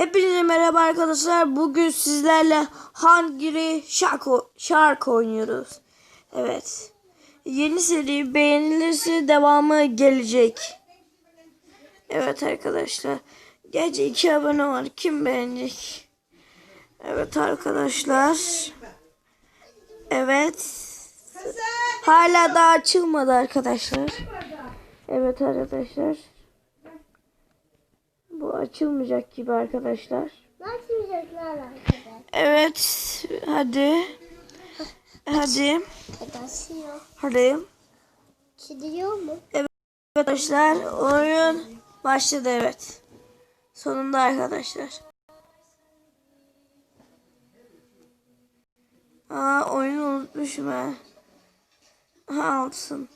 Hepinize merhaba arkadaşlar. Bugün sizlerle Hungry Shark, Shark oynuyoruz. Evet. Yeni seri beğenilirse devamı gelecek. Evet arkadaşlar. Gerçi iki abone var. Kim beğenecek? Evet arkadaşlar. Evet. Hala daha açılmadı arkadaşlar. Evet arkadaşlar. Bu açılmayacak gibi arkadaşlar. Açmayacaklar arkadaşlar. Evet. Hadi. Hadi. Hadi. Çiziyor mu? Arkadaşlar oyun başladı evet. Sonunda arkadaşlar. Aa oyunu unutmuşum ha. Ha altın.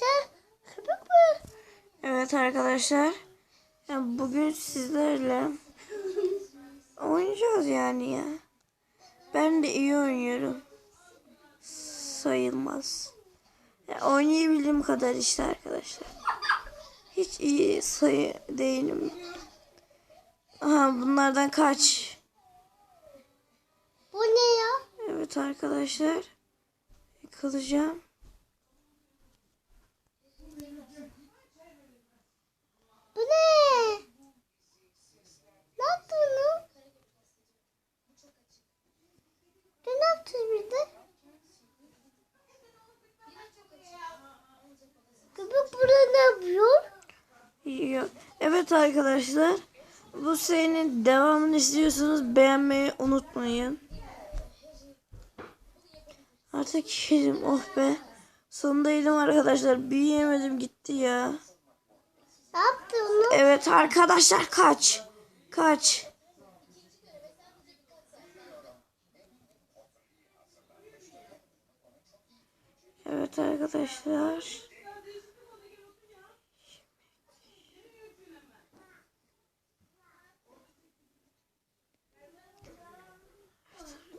Sen köpek mi? Evet arkadaşlar. Yani bugün sizlerle oynayacağız yani ya. Ben de iyi oynuyorum. Sayılmaz. Ya oynayabildiğim kadar işte arkadaşlar. Hiç iyi sayı değilim. Aha bunlardan kaç. Bu ne ya? Evet arkadaşlar. Yıkılacağım. 31'de köpek burada ne yapıyor? Evet arkadaşlar bu serinin devamını istiyorsanız beğenmeyi unutmayın. Artık yedim oh be. Sonunda yedim arkadaşlar. Büyüyemedim gitti ya. Ne yaptın? Evet arkadaşlar kaç. Kaç. Evet arkadaşlar.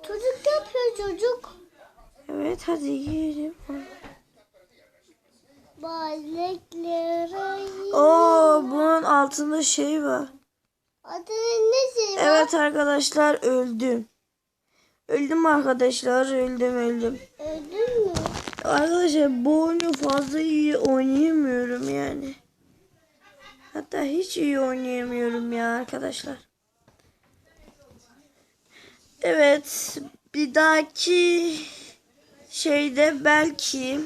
Çocuk ne yapıyor çocuk? Evet hadi yiyelim. Balıkları Oo bunun altında şey var. Adının ne şey var? Evet arkadaşlar öldüm. Öldüm arkadaşlar öldüm öldüm. Öldün mü? Arkadaşlar bu oyunu fazla iyi oynayamıyorum yani. Hatta hiç iyi oynayamıyorum ya arkadaşlar. Evet bir dahaki şeyde belki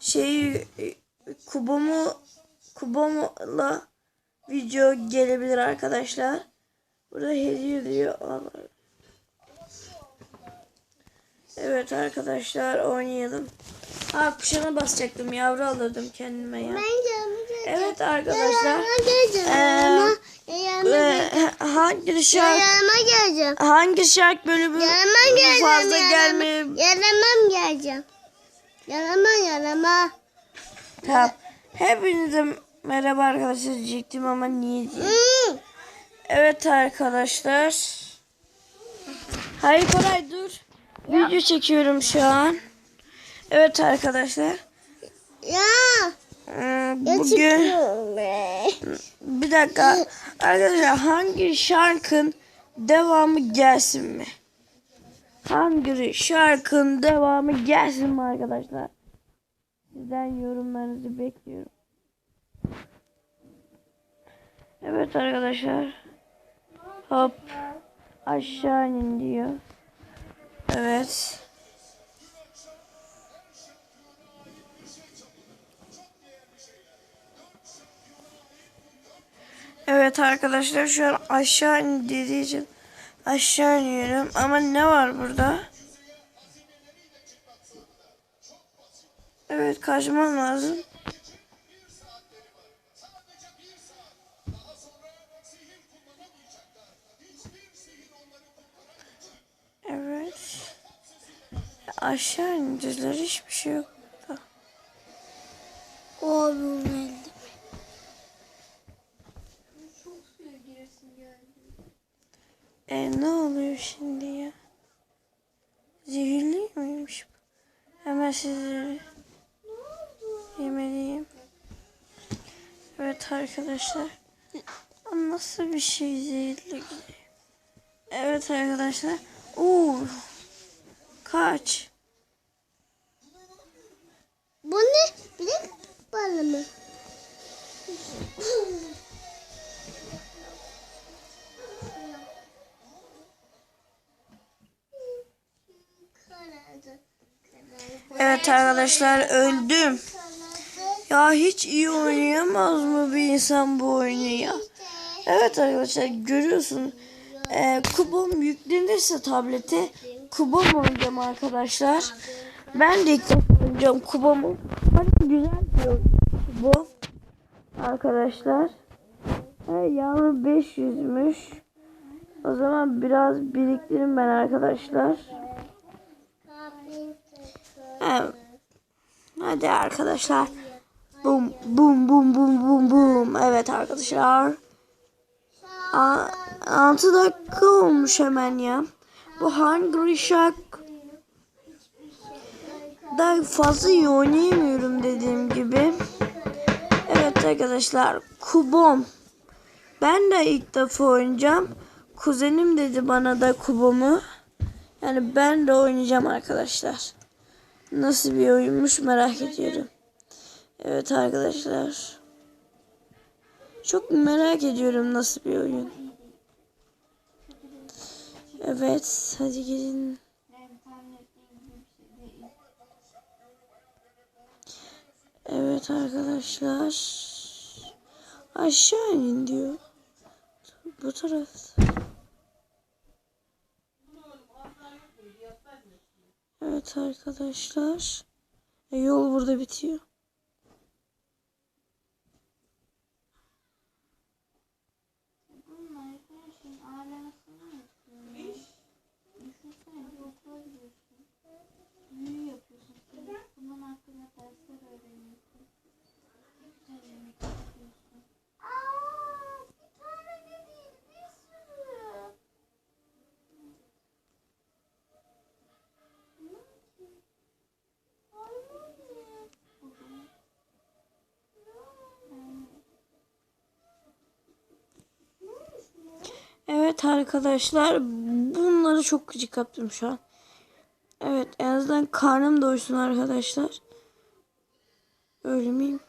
şey kubomu kubomla video gelebilir arkadaşlar. Burada hediye diyor. Allah. Evet arkadaşlar oynayalım. Ha kuşana basacaktım yavru alırdım kendime ya. Evet arkadaşlar. Ee, Ee, hangi geleceğim. hangi şarkı bölümü fazla gelmeye Yanıma geleceğim. Yanıma yanıma. Tamam. Hepinize merhaba arkadaşlar diyecektim ama niye diyeyim. Evet arkadaşlar. Hayır Koray dur. Video çekiyorum şu an. Evet arkadaşlar. Ya. Ya Bugün bir dakika. Arkadaşlar hangi şarkın devamı gelsin mi? Hangi şarkın devamı gelsin mi arkadaşlar? Sizden yorumlarınızı bekliyorum. Evet arkadaşlar. Hop. Aşağı inin diyor. Evet. Evet arkadaşlar şu an aşağı in için aşağı iniyorum. Ama ne var burada? Evet kaçmam lazım. Aşağı indirdiler hiçbir şey yok. burada. Oğlum elde. E ne oluyor şimdi ya? Zehirli hemen sizleri yemeliyim. Evet arkadaşlar. Nasıl bir şey zehirli? Evet arkadaşlar. Oo. Kaç. Bu ne? Bilek balı mı? Evet arkadaşlar öldüm. Ya hiç iyi oynayamaz mı bir insan bu oyunu ya? Evet arkadaşlar görüyorsun. Ee, kubom yüklenirse tablete kubom oynayacağım arkadaşlar. Ben de ilk defa oynayacağım kubomu. Hadi güzel bir oyun kubom. Arkadaşlar. Ee, yavru 500'müş. O zaman biraz biriktirin ben arkadaşlar. Evet. Hadi arkadaşlar. Bum bum bum bum bum bum. Evet arkadaşlar. A 6 dakika olmuş hemen ya. Bu Hungry Shark daha fazla iyi oynayamıyorum dediğim gibi. Evet arkadaşlar. Kubom. Ben de ilk defa oynayacağım. Kuzenim dedi bana da kubomu. Yani ben de oynayacağım arkadaşlar. Nasıl bir oyunmuş merak ediyorum. Evet arkadaşlar. Çok merak ediyorum nasıl bir oyun. Evet hadi gelin. Evet arkadaşlar. Aşağı inin diyor. Bu taraf. Evet arkadaşlar. E, yol burada bitiyor. Evet arkadaşlar bunları çok gıcık yaptım şu an. Evet en azından karnım doysun arkadaşlar. Öyle miyim?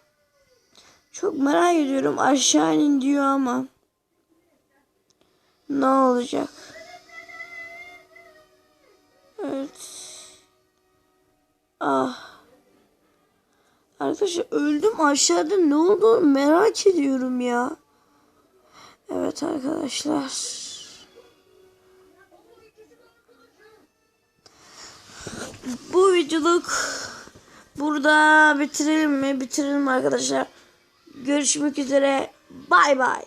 Çok merak ediyorum aşağı inin diyor ama. Ne olacak? Evet. Ah. Arkadaşlar öldüm aşağıda ne oldu merak ediyorum ya. Evet arkadaşlar. Bu videoluk burada bitirelim mi? Bitirelim arkadaşlar. Görüşmek üzere. Bay bay.